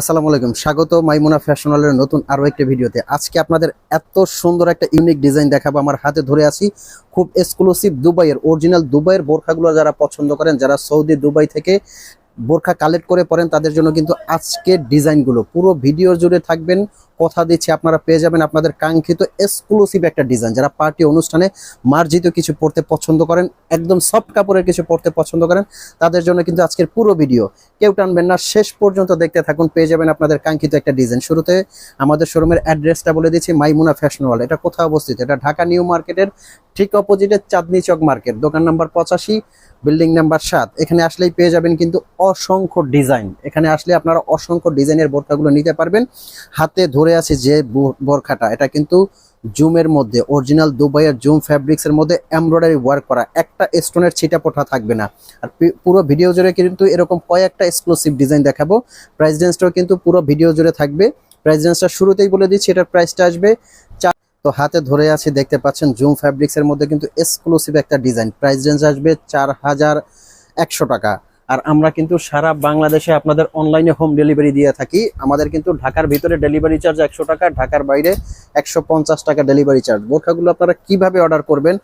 আসসালামু আলাইকুম। স্বাগত মাইমুনা ফ্যাশনালের নতুন আরও একটি ভিডিওতে। আজকে আপনাদের এত সুন্দর একটা ইউনিক ডিজাইন দেখাবো, আমার হাতে ধরে আছি। খুব এক্সক্লুসিভ দুবাইয়ের অরিজিনাল দুবাইয়ের বোরখাগুলো যারা পছন্দ করেন, যারা সৌদি, দুবাই থেকে বোরখা কালেক্ট করে পড়েন তাদের জন্য কিন্তু আজকের ডিজাইনগুলো পুরো ভিডিও জুড়ে থাকবেন। কথা দিচ্ছি, আপনারা পেয়ে যাবেন আপনাদের কাঙ্ক্ষিত এক্সক্লুসিভ একটা ডিজাইন যারা পার্টি অনুষ্ঠানে মার্জিত কিছু পড়তে পছন্দ করেন, একদম সফট কাপড়ের কিছু পড়তে পছন্দ করেন, তাদের জন্য কিন্তু আজকের পুরো ভিডিও কেউ টানবেন না, শেষ পর্যন্ত দেখতে থাকুন, পেয়ে যাবেন আপনাদের কাঙ্ক্ষিত একটা ডিজাইন শুরুতে আমাদের শোরুমের অ্যাড্রেসটা বলে দিচ্ছি, মাইমুনা ফ্যাশন ওয়াল এটা কোথায় অবস্থিত? এটা ঢাকা নিউ মার্কেটের ঠিক অপোজিটে চাঁদনি চক মার্কেট। দোকান নাম্বার পঁচাশি বিল্ডিং নাম্বার সাত। এখানে আসলেই পেয়ে যাবেন কিন্তু অসংখ্য ডিজাইন এখানে আসলে আপনারা অসংখ্য ডিজাইনের বোরখাগুলো নিতে পারবেন। হাতে ধরে আছে যে বোর- বোরখাটা, এটা কিন্তু জুমের মধ্যে অরিজিনাল দুবাইয়ের জুম ফ্যাব্রিক্সের মধ্যে এমব্রয়ডারি ওয়ার্ক করা। একটা স্টোনের ছিটা পোটা থাকবে না। আর পুরো ভিডিও জুড়ে কিন্তু এরকম কয়েকটা এক্সক্লুসিভ ডিজাইন দেখাবো। প্রাইস রেঞ্জটাও কিন্তু পুরো ভিডিও জুড়ে থাকবে। প্রাইস রেঞ্জটা শুরুতেই বলে দিচ্ছি, এটার প্রাইসটা আসবে চার তো হাতে ধরে আছে, দেখতে পাচ্ছেন, জুম ফ্যাব্রিক্সের মধ্যে কিন্তু এক্সক্লুসিভ একটা ডিজাইন প্রাইস আসবে চার হাজার একশো টাকা। আর আমরা কিন্তু সারা বাংলাদেশে আপনাদের অনলাইনে হোম ডেলিভারি দিয়ে থাকি। আমাদের কিন্তু ঢাকার ভিতরে ডেলিভারি চার্জ একশো টাকা, ঢাকার বাইরে একশো পঞ্চাশ টাকা ডেলিভারি চার্জ বোরখাগুলো আপনারা কীভাবে অর্ডার করবেন?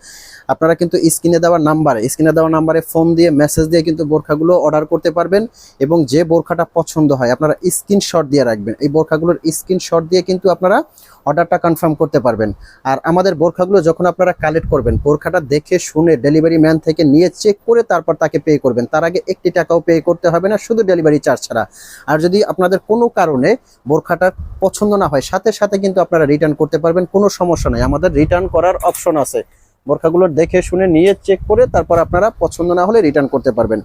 আপনারা কিন্তু স্ক্রিনে দেওয়া নাম্বারে স্ক্রিনে দেওয়া নাম্বারে ফোন দিয়ে মেসেজ দিয়ে কিন্তু বোরখাগুলো অর্ডার করতে পারবেন এবং যে বোরখাটা পছন্দ হয় আপনারা স্ক্রিনশট দিয়ে রাখবেন। এই বোরখাগুলোর স্ক্রিনশট দিয়ে কিন্তু আপনারা অর্ডারটা কনফার্ম করতে পারবেন। আর আমাদের বোরখাগুলো যখন আপনারা কালেক্ট করবেন, বোরখাটা দেখে শুনে ডেলিভারি ম্যান থেকে নিয়ে চেক করে তারপর তাকে পে করবেন। তার আগে একটি টাকাও পে করতে হবে না, শুধু ডেলিভারি চার্জ ছাড়া। আর যদি আপনাদের কোনো কারণে বোরখাটা পছন্দ না হয়, সাথে সাথে কিন্তু আপনারা রিটার্ন করতে পারবেন, কোনো সমস্যা নেই। আমাদের রিটার্ন করার অপশন আছে। বোরখাগুলো দেখে শুনে, নিয়ে চেক করে তারপর আপনারা পছন্দ না হলে রিটার্ন করতে পারবেন।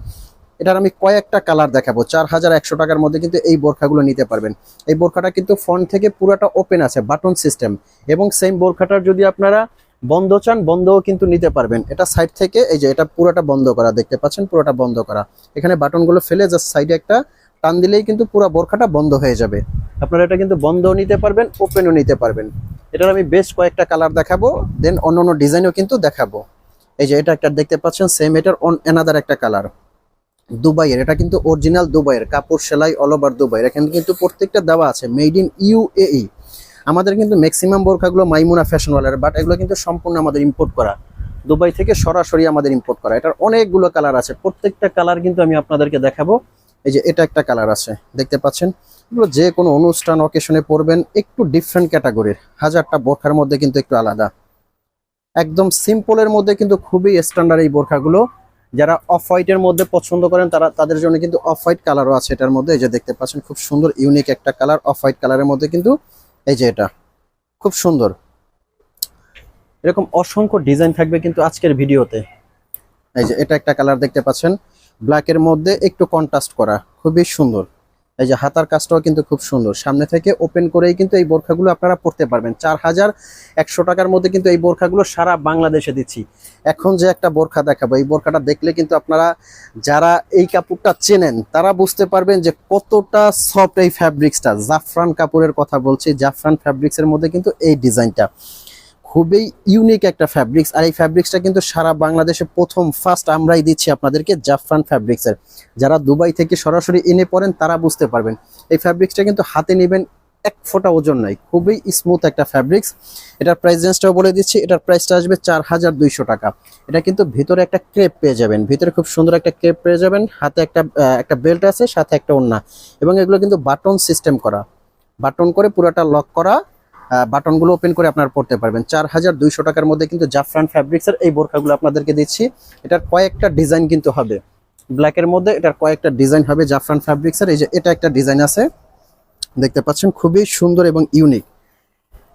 এটার আমি কয়েকটা কালার দেখাবো। চার হাজার একশো টাকার মধ্যে কিন্তু এই বোরখাগুলো নিতে পারবেন। এই বোরখাটা কিন্তু ফ্রন্ট থেকে পুরোটা ওপেন আছে বাটন সিস্টেম এবং সেম বোরখাটার যদি আপনারা বন্ধ চান, বন্ধও কিন্তু নিতে পারবেন। এটা সাইড থেকে, এই যে এটা পুরোটা বন্ধ করা, দেখতে পাচ্ছেন পুরোটা বন্ধ করা। এখানে বাটনগুলো ফেলে জাস্ট সাইডে একটা টান দিলেই কিন্তু পুরো বোরখাটা বন্ধ হয়ে যাবে। আপনারা এটা কিন্তু বন্ধও নিতে পারবেন ওপেনও নিতে পারবেন। এটার আমি বেশ কয়েকটা কালার দেখাবো দেন অন্য অন্য ডিজাইনও কিন্তু দেখাবো। এই যে এটা একটা দেখতে পাচ্ছেন সেম এটার অন এনাদার একটা কালার দুবাইয়ের, এটা কিন্তু অরিজিনাল দুবাইয়ের, কাপড় সেলাই অল ওভার দুবাইয়ের। এখানে কিন্তু প্রত্যেকটা দেওয়া আছে মেড ইন ইউএই আমাদের কিন্তু ম্যাক্সিমাম বোরখাগুলো মাইমুনা ফ্যাশন ওয়ালের বাট এগুলো কিন্তু সম্পূর্ণ আমাদের ইম্পোর্ট করা। দুবাই থেকে সরাসরি আমাদের ইম্পোর্ট করা। এটার অনেকগুলো কালার আছে। প্রত্যেকটা কালার কিন্তু আমি আপনাদেরকে দেখাবো। এই যে এটা একটা কালার আছে, দেখতে পাচ্ছেন? এগুলো যে কোনো অনুষ্ঠান অকেশনে পরবেন, একটু ডিফারেন্ট ক্যাটাগরির হাজারটা বোরখার মধ্যে কিন্তু একটু আলাদা। একদম সিম্পলের মধ্যে কিন্তু খুবই স্ট্যান্ডার্ড এই বোরখাগুলো। যারা অফ হোয়াইটের মধ্যে পছন্দ করেন, তারা তাদের জন্য কিন্তু অফ হোয়াইট কালারও আছে এটার মধ্যে। এই যে দেখতে পাচ্ছেন, খুব সুন্দর ইউনিক একটা কালার অফ হোয়াইট কালারের মধ্যে কিন্তু এই যে এটা, খুব সুন্দর। এরকম অসংখ্য ডিজাইন থাকবে কিন্তু আজকের ভিডিওতে। এই যে এটা একটা কালার দেখতে পাচ্ছেন। ব্ল্যাকের মধ্যে একটু কন্ট্রাস্ট করা, খুবই সুন্দর। এই যে হাতার কাজটাও কিন্তু খুব সুন্দর। সামনে থেকে ওপেন করেই কিন্তু এই বোরখাগুলো আপনারা পড়তে পারবেন। চার হাজার একশো টাকার মধ্যে কিন্তু এই বোরখাগুলো সারা বাংলাদেশে দিচ্ছি। এখন যে একটা বোরখা দেখাবো, এই বোরখাটা দেখলে কিন্তু আপনারা যারা এই কাপড়টা চেনেন, তারা বুঝতে পারবেন যে কতটা সফট এই ফ্যাব্রিক্সটা জাফরান কাপড়ের কথা বলছি, জাফরান ফ্যাব্রিক্সের মধ্যে কিন্তু এই ডিজাইনটা খুবই ইউনিক একটা ফ্যাব্রিক্স আর এই ফ্যাব্রিক্সটা কিন্তু সারা বাংলাদেশে প্রথম ফার্স্ট আমরাই দিচ্ছি আপনাদেরকে জাফরান ফ্যাব্রিক্সের যারা দুবাই থেকে সরাসরি এনে পড়েন, তারা বুঝতে পারবেন। এই ফ্যাব্রিক্সটা কিন্তু হাতে নেবেন এক ফোঁটা ওজন নাই খুবই স্মুথ একটা ফ্যাব্রিক্স এটার প্রাইস রেঞ্জটাও বলে দিচ্ছি, এটার প্রাইসটা আসবে চার হাজার দুইশো টাকা। এটা কিন্তু ভিতরে একটা ক্রেপ পেয়ে যাবেন, ভিতরে খুব সুন্দর একটা ক্রেপ পেয়ে যাবেন, হাতে একটা একটা বেল্ট আছে, সাথে একটা ওন্না এবং এগুলো কিন্তু বাটন সিস্টেম করা। বাটন করে পুরোটা লক করা বাটনগুলো ওপেন করে আপনারা পড়তে পারবেন। চার হাজার দুইশো টাকার মধ্যে কিন্তু জাফরান ফ্যাব্রিক্সের এই বোরখাগুলো আপনাদেরকে দিচ্ছি। এটার কয়েকটা ডিজাইন কিন্তু হবে। ব্ল্যাকের মধ্যে এটার কয়েকটা ডিজাইন হবে জাফরান ফ্যাব্রিক্সের এই যে এটা একটা ডিজাইন আছে। দেখতে পাচ্ছেন, খুবই সুন্দর এবং ইউনিক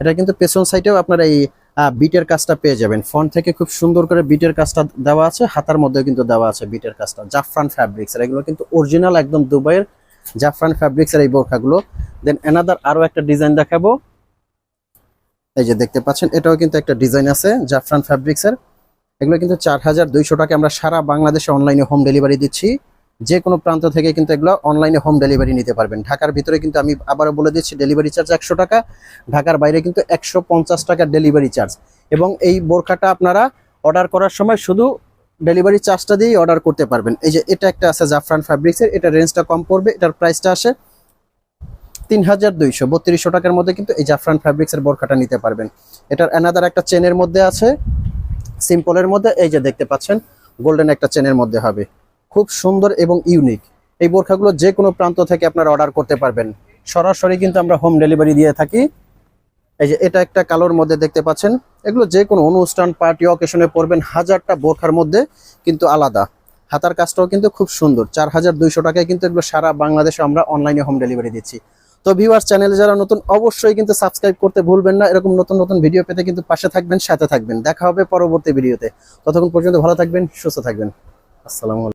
এটা কিন্তু পেছন সাইডেও আপনারা এই বিটের কাজটা পেয়ে যাবেন। ফ্রন্ট থেকে খুব সুন্দর করে বিটের কাজটা দেওয়া আছে। হাতার মধ্যেও কিন্তু দেওয়া আছে বিটের কাজটা। জাফরান ফ্যাব্রিক্স এগুলো কিন্তু অরিজিনাল একদম দুবাইয়ের জাফরান ফ্যাব্রিক্স এর এই বোরখাগুলো। দেন এনাদার আরও একটা ডিজাইন দেখাবো। এই যে দেখতে পাচ্ছেন, এটাও কিন্তু একটা ডিজাইন আছে জাফরান ফ্যাব্রিক্স এর এগুলো কিন্তু চার হাজার দুইশো টাকা আমরা সারা বাংলাদেশে অনলাইনে হোম ডেলিভারি দিচ্ছি। যে কোনো প্রান্ত থেকে কিন্তু এগুলো অনলাইনে হোম ডেলিভারি নিতে পারবেন। ঢাকার ভিতরে কিন্তু আমি আবারও বলে দিচ্ছি ডেলিভারি চার্জ একশো টাকা। ঢাকার বাইরে কিন্তু একশো পঞ্চাশ টাকা ডেলিভারি চার্জ এবং এই বোরখাটা আপনারা অর্ডার করার সময় শুধু ডেলিভারি চার্জটা দিয়েই অর্ডার করতে পারবেন। এই যে এটা একটা আছে জাফরান ফ্যাব্রিক্সের, এটা রেঞ্জটা কম পড়বে, এটার প্রাইসটা আসে তিন হাজার দুইশো, বত্রিশশো টাকার মধ্যে কিন্তু এই জাফরান ফ্যাব্রিক্সের বোরখাটা নিতে পারবেন। এটার অ্যানাদার একটা চেনের মধ্যে আছে সিম্পলের মধ্যে, এই যে দেখতে পাচ্ছেন গোল্ডেন একটা চেনের মধ্যে হবে। খুব সুন্দর এবং ইউনিক এই বোরখাগুলো যে কোনো প্রান্ত থেকে আপনারা অর্ডার করতে পারবেন। সরাসরি কিন্তু আমরা হোম ডেলিভারি দিয়ে থাকি। এই যে এটা একটা কালোর মধ্যে দেখতে পাচ্ছেন। এগুলো যে কোনো অনুষ্ঠান পার্টি অকেশনে পড়বেন হাজারটা বোরখার মধ্যে কিন্তু আলাদা। হাতার কাজটাও কিন্তু খুব সুন্দর। চার হাজার দুইশো টাকায় কিন্তু এগুলো সারা বাংলাদেশে আমরা অনলাইনে হোম ডেলিভারি দিচ্ছি। তো ভিউয়ার্স চ্যানেলে যারা নতুন, অবশ্যই কিন্তু সাবস্ক্রাইব করতে ভুলবেন না। এরকম নতুন নতুন ভিডিও পেতে কিন্তু পাশে থাকবেন, সাথে থাকবেন। দেখা হবে পরবর্তী ভিডিওতে ততক্ষণ পর্যন্ত ভালো থাকবেন, সুস্থ থাকবেন। আসসালামু আলাইকুম।